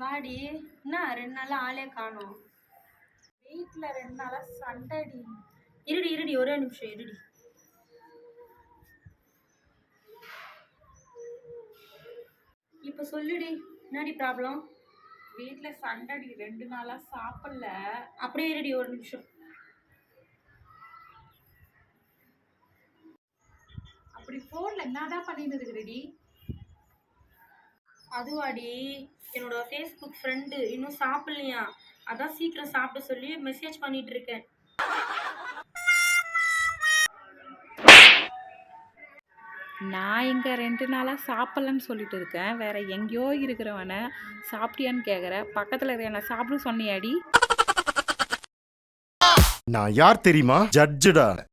வாடி என்ன ரெண்டு நாளாக ஆளே காணும். வீட்டில் ரெண்டு நாளாக சண்டடி. இருடி இருடி ஒரே நிமிஷம் இருடி. இப்போ சொல்லுடி என்னடி ப்ராப்ளம் வீட்டில் சண்டடி ரெண்டு நாளாக சாப்பிடல. அப்படியே இருடி ஒரு நிமிஷம். அப்படி ஃபோனில் என்னதான் பண்ணிட்டு இருக்கிறடி அதுவாடி என்னோட ஃபேஸ்புக் ஃப்ரெண்டு இன்னும் சாப்பிடலையா? அதான் சீக்கிரம் சாப்பிட சொல்லி மெசேஜ் பண்ணிட்டு இருக்கேன். நான் இங்கே ரெண்டு நாளாக சாப்பிட்லன்னு சொல்லிட்டு இருக்கேன். வேற எங்கேயோ இருக்கிறவனை சாப்பிட்டியான்னு கேட்குற பக்கத்தில் இருக்கிற சாப்பிட சொன்னியாடி? நான் யார் தெரியுமா? ஜட்ஜுடா